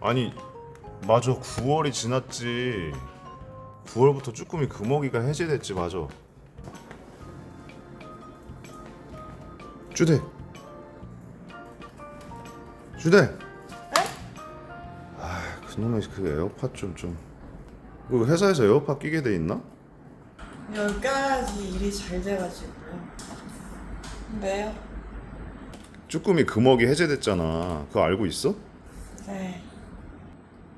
아니 맞아. 9월이 지났지. 9월부터 쭈꾸미 금어기가 해제됐지 맞아. 주대. 주대. 아 그놈의 그 에어팟 좀좀. 그 회사에서 에어팟 끼게 돼 있나? 껴야지 일이 잘 돼가지고요. 왜요? 쭈꾸미 금어기 해제됐잖아 그거 알고 있어? 네,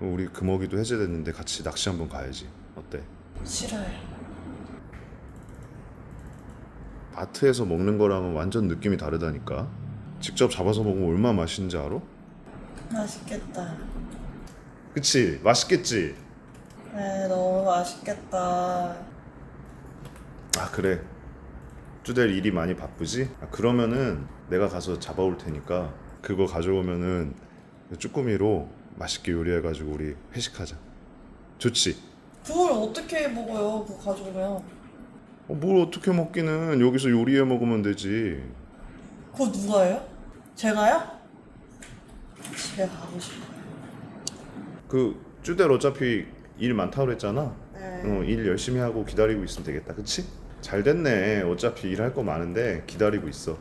우리 금어기도 해제됐는데 같이 낚시 한번 가야지 어때? 싫어요. 마트에서 먹는 거랑은 완전 느낌이 다르다니까 직접 잡아서 먹으면 얼마나 맛있는지 알아? 맛있겠다. 그치 맛있겠지? 네, 너무 맛있겠다. 아 그래 쭈델 일이 많이 바쁘지? 아, 그러면은 내가 가서 잡아올 테니까 그거 가져오면은 쭈꾸미로 맛있게 요리해가지고 우리 회식하자 좋지? 그걸 어떻게 먹어요? 그거 가져오면. 어, 뭘 어떻게 먹기는 여기서 요리해 먹으면 되지 그거 누가 해요? 제가요? 집에 가고 싶어요. 그 쭈델 어차피 일 많다고 그랬잖아 네. 어, 일 열심히 하고 기다리고 있으면 되겠다 그치? 잘 됐네. 어차피 일할 거 많은데 기다리고 있어.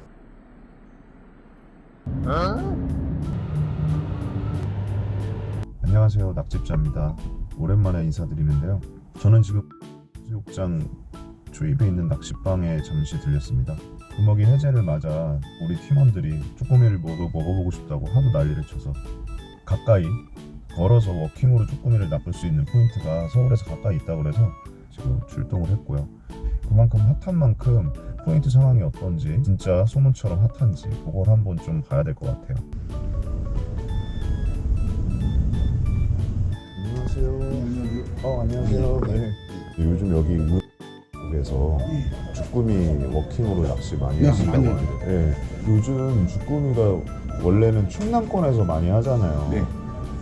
안녕하세요. 낙집자입니다. 오랜만에 인사드리는데요. 저는 지금 수욕장 조입에 있는 낚시방에 잠시 들렸습니다. 금어기 해제를 맞아 우리 팀원들이 쭈꾸미를 모두 먹어보고 싶다고 하도 난리를 쳐서 가까이 걸어서 워킹으로 쭈꾸미를 낚을 수 있는 포인트가 서울에서 가까이 있다고 그래서 지금 출동을 했고요. 그만큼 핫한 만큼 포인트 상황이 어떤지 진짜 소문처럼 핫한지 그걸 한번 좀 봐야 될 것 같아요. 안녕하세요. 어 안녕하세요. 네. 요즘 여기 쪽에서 쭈꾸미 워킹으로 낚시 많이 네, 하신다고 하는데 네. 요즘 쭈꾸미가 원래는 충남권에서 많이 하잖아요. 네.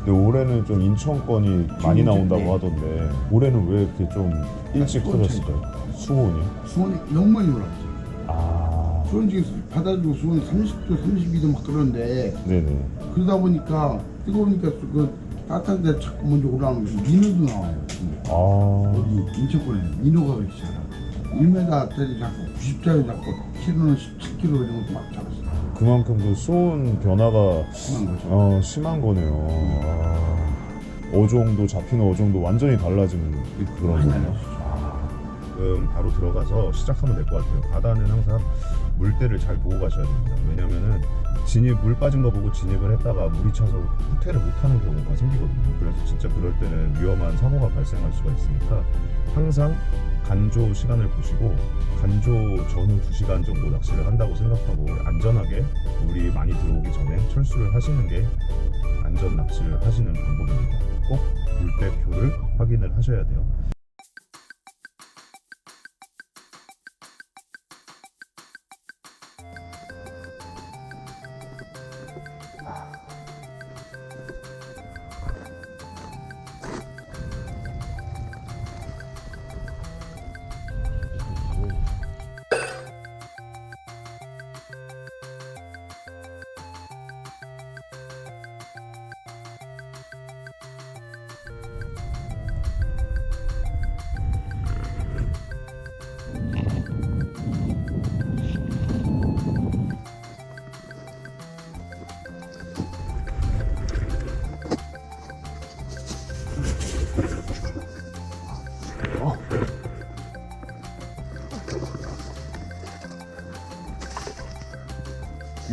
근데 올해는 좀 인천권이 많이 좀, 나온다고 네. 하던데 올해는 왜 이렇게 좀 일찍 터졌어요? 수온이? 수온이 너무 많이 올라갔어요. 아 수온 지금 바다도 수온 30도, 32도 막 그러는데 네네 그러다 보니까 뜨거우니까 그 따뜻한 데 자꾸 먼저 올라오는 게 민어도 나와요. 근데 아 여기 인천권에 민어가 그렇게 자라. 1m짜리 잡고 90짜리 잡고 키로는 17kg 이런 것도 막 잡았어요. 그만큼 그 수온 변화가 심한 거죠. 어, 심한 거네요. 아, 어종도 잡히는 어종도 완전히 달라지는 그런 많이 거네요. 아, 지금 바로 들어가서 시작하면 될 것 같아요. 바다는 항상 물때를 잘 보고 가셔야 됩니다. 왜냐면은 진입 물 빠진 거 보고 진입을 했다가 물이 차서 후퇴를 못하는 경우가 생기거든요. 그래서 진짜 그럴 때는 위험한 사고가 발생할 수가 있으니까 항상 간조 시간을 보시고 간조 전후 2시간 정도 낚시를 한다고 생각하고 안전하게 물이 많이 들어오기 전에 철수를 하시는 게 안전 낚시를 하시는 방법입니다. 꼭 물대표를 확인을 하셔야 돼요.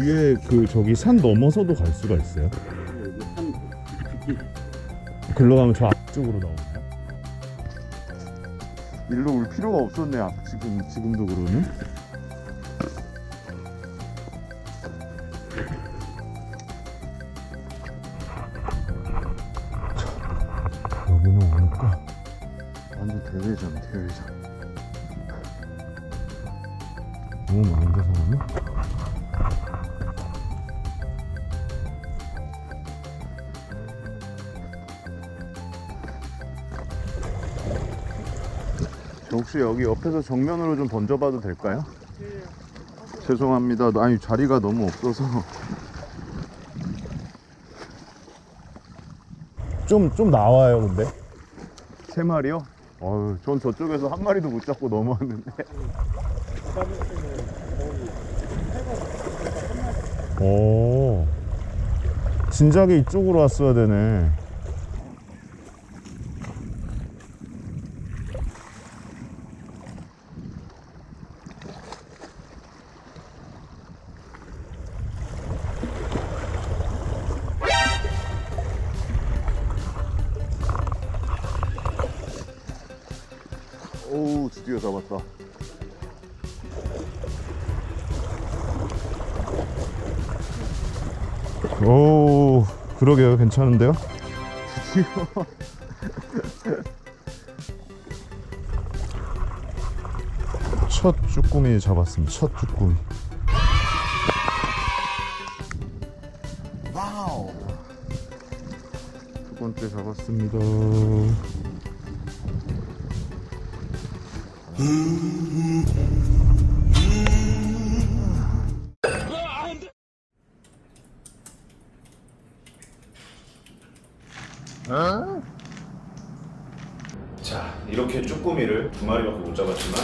위에 그 저기 산 넘어서도 갈 수가 있어요. 글로 가면 저 앞쪽으로 나오나요? 일로 올 필요가 없었네. 아, 지금 지금도 그러면? 여기는 오니까 완전 대회장, 대회장. 너무 많은데 사람이? 혹시 여기 옆에서 정면으로 좀 던져봐도 될까요? 죄송합니다. 아니 자리가 너무 없어서. 좀 좀 나와요, 근데. 세 마리요? 어유, 전 저쪽에서 한 마리도 못 잡고 넘어왔는데. 오. 진작에 이쪽으로 왔어야 되네. 그러게요. 괜찮은데요? 드디어. 첫 쭈꾸미 잡았습니다. 첫 쭈꾸미. 와우. 두 번째 잡았습니다. 자, 이렇게 쭈꾸미를 두 마리밖에 못 잡았지만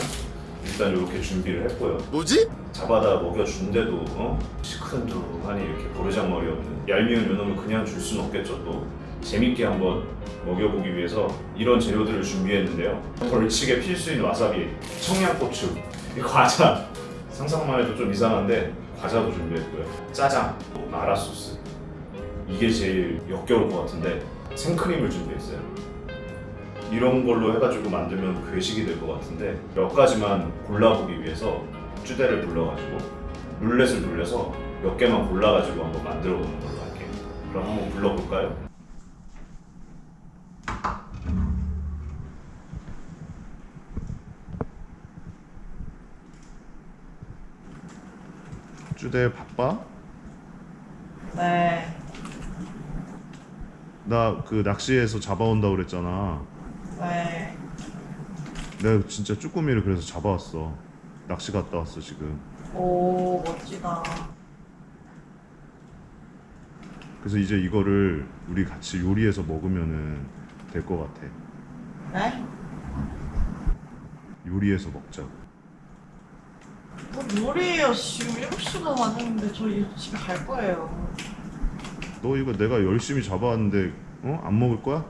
일단 이렇게 준비를 했고요. 뭐지? 잡아다 먹여준데도 어? 시큰둥하니 이렇게 버르장머리 없는 얄미운 요놈을 그냥 줄 수는 없겠죠 또 재밌게 한번 먹여보기 위해서 이런 재료들을 준비했는데요 벌칙에 필수인 와사비, 청양고추, 이 과자 상상만 해도 좀 이상한데 과자도 준비했고요 짜장, 마라소스 이게 제일 역겨울 것 같은데 생크림을 준비했어요 이런 걸로 해가지고 만들면 괴식이 될 것 같은데 몇 가지만 골라보기 위해서 쭈대를 불러가지고 룰렛을 돌려서 몇 개만 골라가지고 한번 만들어 보는 걸로 할게요. 그럼 한번 불러볼까요? 쭈대 바빠? 네. 나 그 낚시해서 잡아온다 그랬잖아. 네. 내가 진짜 쭈꾸미를 그래서 잡아왔어. 낚시 갔다 왔어 지금. 오, 멋지다. 그래서 이제 이거를 우리 같이 요리해서 먹으면은 될 것 같아. 네? 요리해서 먹자고. 뭐 요리해요. 지금 7시가 맞았는데 저희 집에 갈 거예요. 너 이거 내가 열심히 잡아왔는데 어? 안 먹을 거야?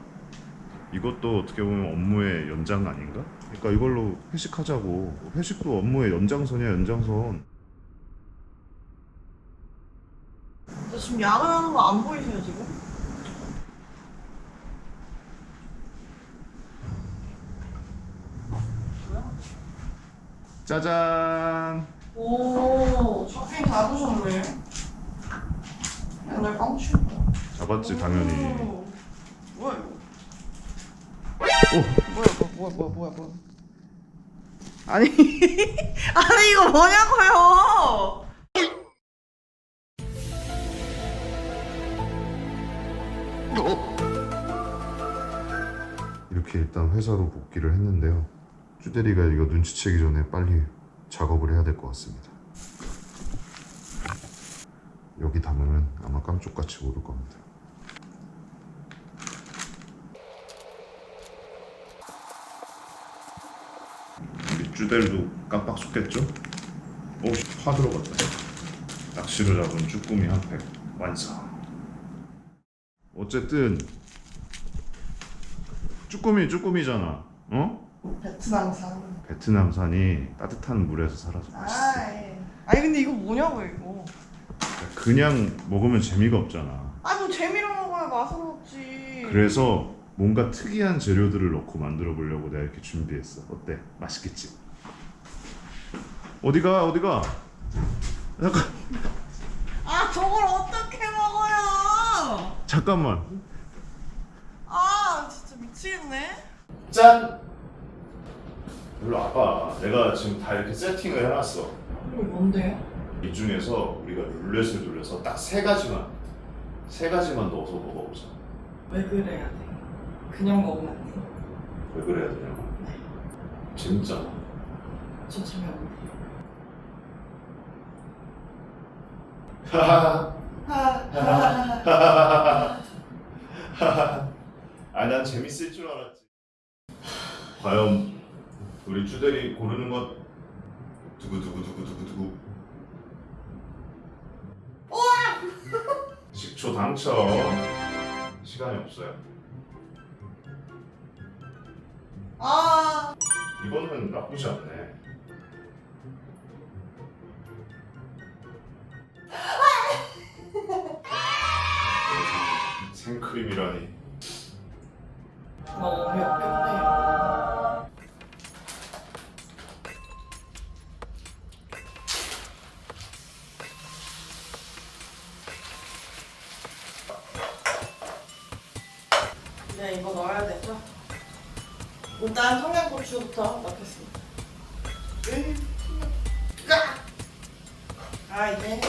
이것도 어떻게 보면 업무의 연장 아닌가? 그러니까 이걸로 회식하자고. 회식도 업무의 연장선이야 연장선. 저 지금 야근하는 거 안 보이세요, 지금? 짜잔. 오, 쇼핑 다 보셨네. 오늘 깡치. 잡았지 당연히. 오. 뭐야? 뭐야 뭐야 뭐야 뭐야? 아니 아니 이거 뭐냐고요? 이렇게 일단 회사로 복귀를 했는데요. 쭈대리가 이거 눈치채기 전에 빨리 작업을 해야 될 것 같습니다. 여기 담으면 아마 깜쪽같이 오를 겁니다. 쭈대리도 깜빡 속겠죠? 오, 화 들어갔다. 낚시로 잡은 쭈꾸미 한 팩 완성. 어쨌든 쭈꾸미 쭈꾸미잖아. 어? 베트남산. 베트남산이 따뜻한 물에서 살아서 맛있어. 아, 예. 아니 근데 이거 뭐냐고 이거? 그냥 먹으면 재미가 없잖아. 아뭐 재미로 먹어야 맛으로 먹지. 그래서 뭔가 특이한 재료들을 넣고 만들어 보려고 내가 이렇게 준비했어. 어때? 맛있겠지? 어디가? 어디가? 잠깐 아 저걸 어떻게 먹어요? 잠깐만. 아 진짜 미치겠네. 짠. 일로 와봐. 내가 지금 다 이렇게 세팅을 해놨어. 이거 뭔데요? 이 중에서 우리가 룰렛을 돌려서 딱 세 가지만 세 가지만 넣어서 먹어보자. 왜 그래야 돼? 그냥 먹으면 안 돼. 왜 그래야 되냐고. 재밌잖아. 저 재미없는데. 아, 난 재밌을 줄 알았지. 과연 우리 주대리 고르는 것 두구 두구 두구 두구 두구. 식초 당첨. 시간이 없어요. 아 이거는 나쁘지 않네. 생크림이라니. 마음이 없겠네요. 네, 이거 넣어야 되죠? 일단 청양고추부터 넣겠습니다. 음. 아, 이제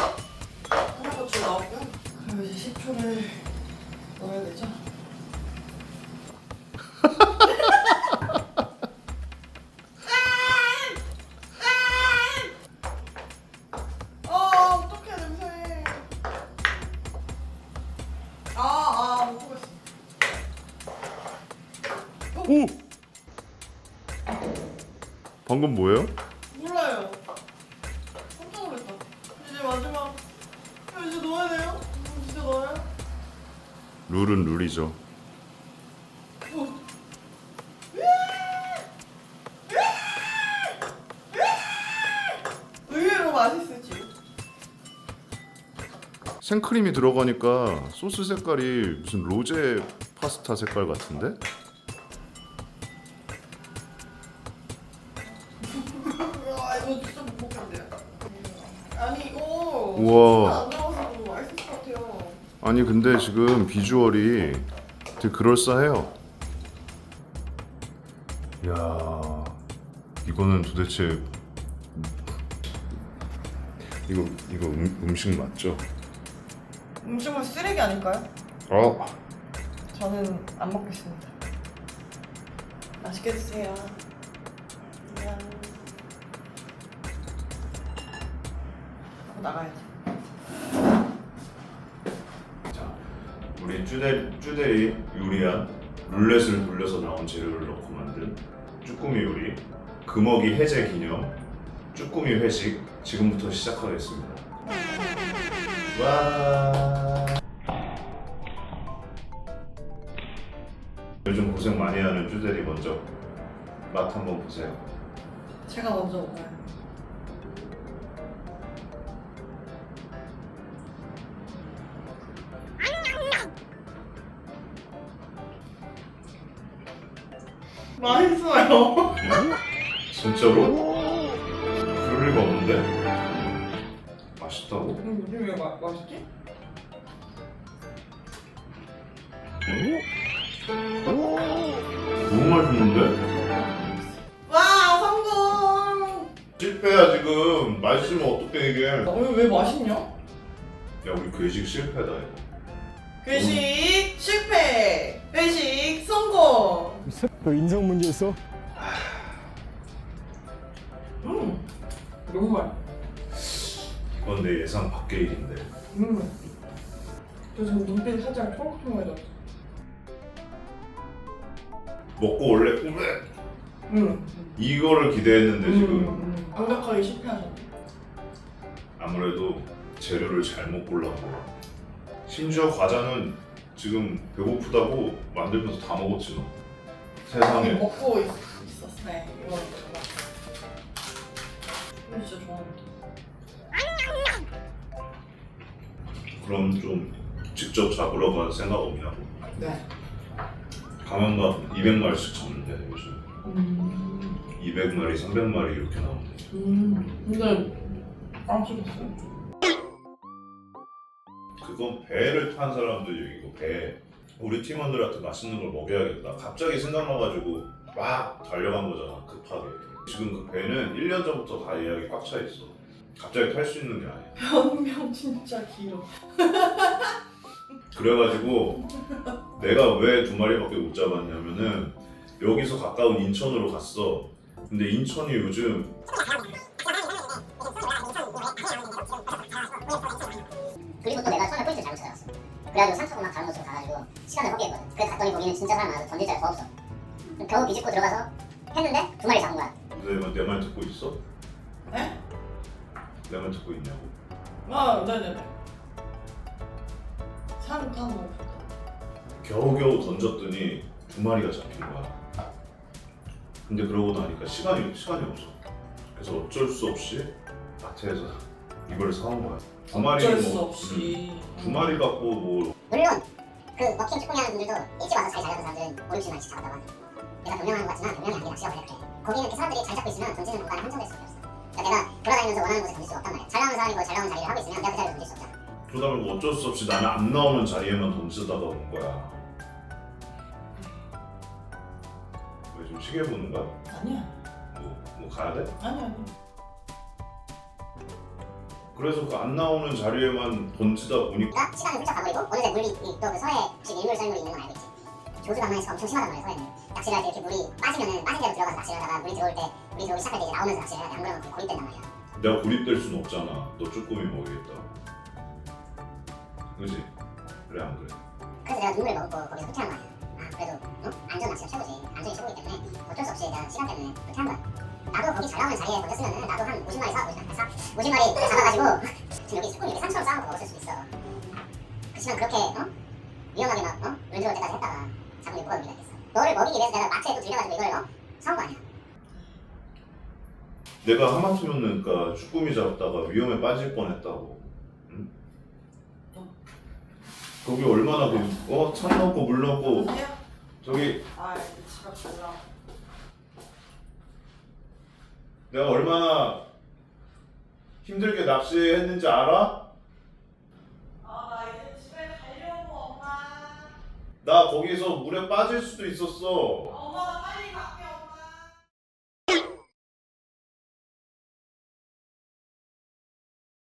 청양고추 넣었고요. 그리고 이제 식초를 넣어야 되죠? 어, 어떡해, 냄새. 아, 아, 못 보겠어. 오! 방금 뭐예요? 룰이죠. 의외로 맛있을지. 생크림이 들어가니까 소스 색깔이 무슨 로제 파스타 색깔 같은데? 와, 이거 진짜 못 먹겠는데요? 아니, 이거. 우와. 아니 근데 지금 비주얼이 되게 그럴싸해요. 야 이거는 도대체 이거 이거 음, 음식 맞죠? 음식물 쓰레기 아닐까요? 어 저는 안 먹겠습니다. 맛있게 드세요. 안녕. 하고 나가야지. 우리 쭈대 쭈대리 요리한 룰렛을 돌려서 나온 재료를 넣고 만든 쭈꾸미 요리 금어기 해제 기념 쭈꾸미 회식 지금부터 시작하겠습니다. 와. 요즘 고생 많이 하는 쭈대리 먼저 맛 한번 보세요. 제가 먼저 먹어요. 맛있어요. 진짜로? 그럴 리가 없는데? 맛있다고? 음, 요즘 왜 마, 맛있지? 너무 맛있는데? 와 성공! 실패야 지금 맛있으면 어떻게 이게 야 오늘 왜 맛있냐? 우리 괴식 실패다 이거 회식 실패, 회식 성공. 너 인성 문제 있어? 음, 너무 맛. 이건 내 예상 밖의 일인데 음. 저 지금 눈빛이 살짝 초록초록해졌어. 먹고 원래 꿈에 음. 이거를 기대했는데 지금 음. 완벽하게 실패하셨네. 아무래도 재료를 잘못 거야 심지어 과자는 지금 배고프다고 만들면서 다 먹었지 너 세상에 먹고 있, 있었어. 네, 이거 진짜 좋아합니다. 그럼 좀 직접 잡으러 갈 생각 없냐고 네. 가면가 200마리씩 잡는데 요즘 음. 200마리, 300마리 이렇게 나오는데 음. 근데 안 씹었어요. 그건 배를 탄 사람들 얘기고 배. 우리 팀원들한테 맛있는 걸 먹여야겠다. 갑자기 생각나가지고 막 달려간 거잖아 급하게. 지금 그 배는 1년 전부터 다 예약이 꽉 차 있어. 갑자기 탈 수 있는 게 아니야. 변명 진짜 길어. 그래가지고 내가 왜 두 마리밖에 못 잡았냐면은 여기서 가까운 인천으로 갔어. 근데 인천이 요즘 그래가지고 산속 막 다른 곳으로 가가지고 시간을 허비했거든. 그래서 갔더니 거기는 진짜 사람 많아서 던질 자리가 더 없어. 겨우 비집고 들어가서 했는데 두 마리 잡은 거야. 내말 듣고 있어? 네? 내 말 듣고 있냐고. 아 네네네 산타고 겨우겨우 던졌더니 두 마리가 잡힌 거야. 근데 그러고 나니까 시간이 시간이 없어. 그래서 어쩔 수 없이 마트에서 이걸 사온 거야. 두 마리 어쩔 수 뭐, 없이 음, 두 마리 갖고 뭐 물론 그 먹힌 쭈꾸미 하는 분들도 일찍 와서 자리 잡은 사람들은 5, 60마리씩 잡았다고. 내가 변명하는 것 같지만 변명이 아니라 낚시가 원래 그래. 거기는 이렇게 사람들이 잘 잡고 있으면 던지는 공간이 한정될 수밖에 없어. 그러니까 내가 돌아다니면서 원하는 곳에 던질 수가 없단 말이야. 잘 나오는 사람이 뭐잘 나오는 자리를 하고 있으면 내가 그 자리에 던질 수 없잖아. 그러다 보니까 어쩔 수 없이 나는 안 나오는 자리에만 던지다가 온 거야. 왜좀 시계 보는 거야? 아니야 뭐, 뭐 가야 돼? 아니 아니 그래서 그 안 나오는 자리에만 던지다 보니까 시간을 훌쩍 가버리고 어느새 물이 또그 서해 혹시 밀물 썰물이 있는 건 알고 있지. 조수 강만에서 엄청 심하단 말이야 서해는. 낚시를 할때 이렇게 물이 빠지면은 빠진 대로 들어가서 낚시를 하다가 물이 들어올 때 물이 들어오기 시작할 때 이제 나오면서 낚시를 해야 돼. 안 그러면 거의 고립된단 말이야. 내가 고립될 수는 없잖아. 너 쭈꾸미 먹이겠다. 그지? 그래 안 그래? 그래서 내가 눈물을 머금고 거기서 후퇴한 거야. 아 그래도 어? 안전 낚시가 최고지. 안전이 최고이기 때문에 어쩔 수 없이 내가 시간 때문에 후퇴한 거야. 나도 거기 잘 나오는 자리에 던졌으면은 나도 한 50마리 사, 50마리 사, 50마리 잡아가지고 지금 여기 수분 이렇게 산처럼 쌓아놓고 먹었을 수도 있어. 그렇지만 그렇게 어? 위험하게 막 어? 물 들어올 때까지 했다가 게 뭐가 의미가 있겠어. 너를 먹이기 위해서 내가 마트에 또 들려가지고 이걸 어? 사온 거 아니야. 내가 하마터면 그러니까 쭈꾸미 잡다가 위험에 빠질 뻔했다고. 응? 거기 얼마나 그, 어? 찬 넣고 물 넣고 여보세요? 저기 아 지갑 달라 내가 얼마나 힘들게 낚시했는지 알아? 아 나 이제 집에 가려고 엄마 나 거기서 물에 빠질 수도 있었어. 엄마